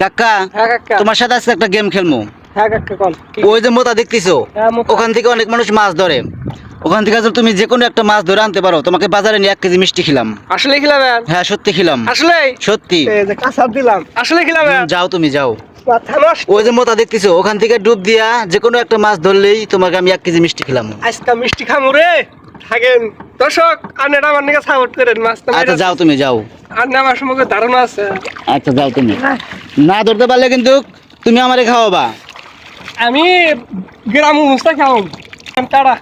কাকা হ্যাঁ তোমার সাথে আজকে একটা গেম খেলব হ্যাঁ কাকা? ওই যে মোতা দেখতেছো? হ্যাঁ, ওখান থেকে অনেক মানুষ মাছ ধরে। ওখান থেকে যদি তুমি যে কোনো একটা মাছ ধরে আনতে পারো তোমাকে বাজারে নিয়ে এক কেজি মিষ্টি খিলাম। আসলে খিলাবেন হ্যাঁ সত্যি খিলাম। আসলে সত্যি। দিলাম। আসলে খিলাবেন যাও তুমি যাও। ওই যে মোতা দেখতেছো ওখান থেকে ডুব দিয়া যে কোনো একটা মাছ ধরলেই তোমাকে আমি এক কেজি মিষ্টি খেলাম। আজকা মিষ্টি খামু রে। থাকেন। দর্শক আমার নিকে সাপোর্ট করেন মাছ আচ্ছা যাও তুমি যাও। আমার সম্পর্কে ধারণা আছে। আচ্ছা যাও তুমি। না ধরতে পারলে কিন্তু তুমি আমারে খাওয়াবা। আমি গ্রাম মুস্তা খাও তারা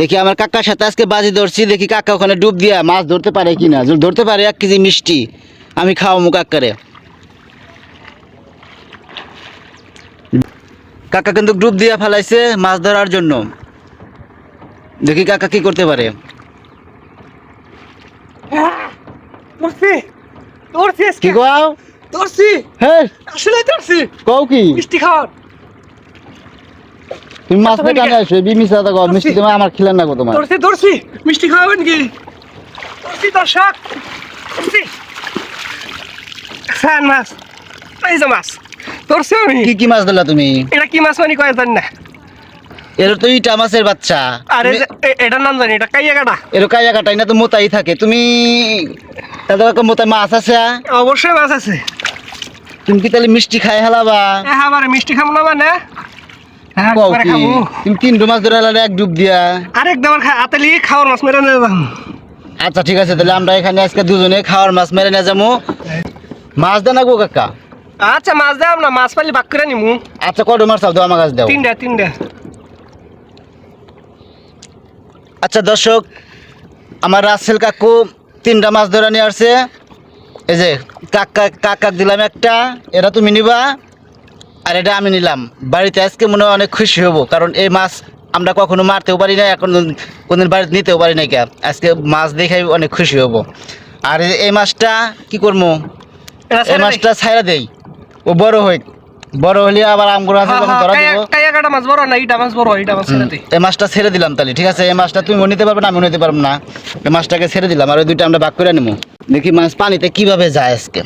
দেখি আমার কাকার সাথে আজকে বাজি ধরছি দেখি কাকা ওখানে ডুব দিয়া মাছ ধরতে পারে কিনা। যদি ধরতে পারে এক কেজি মিষ্টি আমি খাওয়াবো কাকারে। কাকা কিন্তু ডুব দিয়া ফেলাইছে মাছ ধরার জন্য। দেখি কাকা কি করতে পারে। তোরছি তোরছি কি তোরছি হ্যাঁ আসলে তোরছি কও কি? মিষ্টি খাওয়ার। তুমি মাছ আচ্ছা, পেটে আনে আসো বিমিস কও মিষ্টি তুমি আমার খিলেন না গো তোমার তোরছি তোরছি মিষ্টি খাওয়াবেন কি? তোরছি দর্শক। তোরছি ফ্যান মাছ। এই যে মাছ। তোরছি আমি? কি কি মাছ ধরলা তুমি? এটা কি মাছ মানে কয়ে জানি না। এর তো ইটা মাছের বাচ্চা। আরে এটার নাম জানি এটা কাইয়া কাটা এর কায়া কাটাই না তো মোতাই থাকে। তুমি তাদের মাছ আছে অবশ্যই মাছ আছে। তুমি কি তাহলে মিষ্টি খাই হেলাবা? হ্যাঁ মিষ্টি খাব না মানে? হ্যাঁ তুমি মাছ ধরে হেলালে এক ডুব দিয়া। আরেক দাবার খা আতালি খাওয়ার মাছ মেরে নিয়ে আচ্ছা ঠিক আছে তাহলে আমরা এখানে আজকে দুজনে খাওয়ার মাছ মেরে নিয়ে যাব মাছ দেন গো কাকা। আচ্ছা মাছ দাম না মাছ পালি বাক করে নিমু। আচ্ছা কত মাছ দাও আমার কাছে দাও। তিনটা তিনটা আচ্ছা দর্শক আমার রাসেল কাকু তিনটা মাছ ধরে নিয়ে আসছে। এই যে কাকা কাকাক দিলাম একটা এটা তুমি নিবা আর এটা আমি নিলাম। বাড়িতে আজকে মনে হয় অনেক খুশি হব কারণ এই মাছ আমরা কখনো মারতেও পারি না এখন কোনদিন বাড়িতে নিতেও পারি না কে আজকে মাছ দেখে অনেক খুশি হব। আর এই- এই মাছটা কি করব? এই মাছটা ছাইরা দেই। ও বড় হই বড় হলে আবার আমগুলো আছে হ্যাঁ, ধরা দেবো। মাছ বড় না ইটা মাছ বড় ইটা মাছ ছেড়ে এই মাছটা ছেড়ে দিলাম তাহলে ঠিক আছে? এই মাছটা তুমি নিতে পারবে না আমি নিতে পারব না। এই মাছটাকে ছেড়ে দিলাম আর ওই দুইটা আমরা ভাগ করে নেব দেখি মাছ পানিতে কীভাবে যায় আজকে।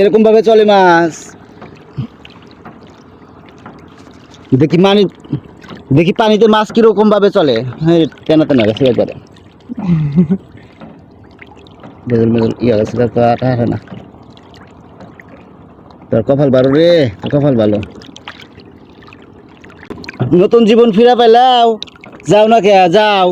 এরকম ভাবে চলে মাছ। দেখি মানি দেখি পানিতে মাছ কীরকম ভাবে চলে। হ্যাঁ তেনা তেনা গেছে একবারে। বেজল মেজল ইয়া গেছে না। তোর কপাল ভালো রে, তোর কপাল ভালো। নতুন জীবন ফিরা পাইলাও যাও না কে, যাও।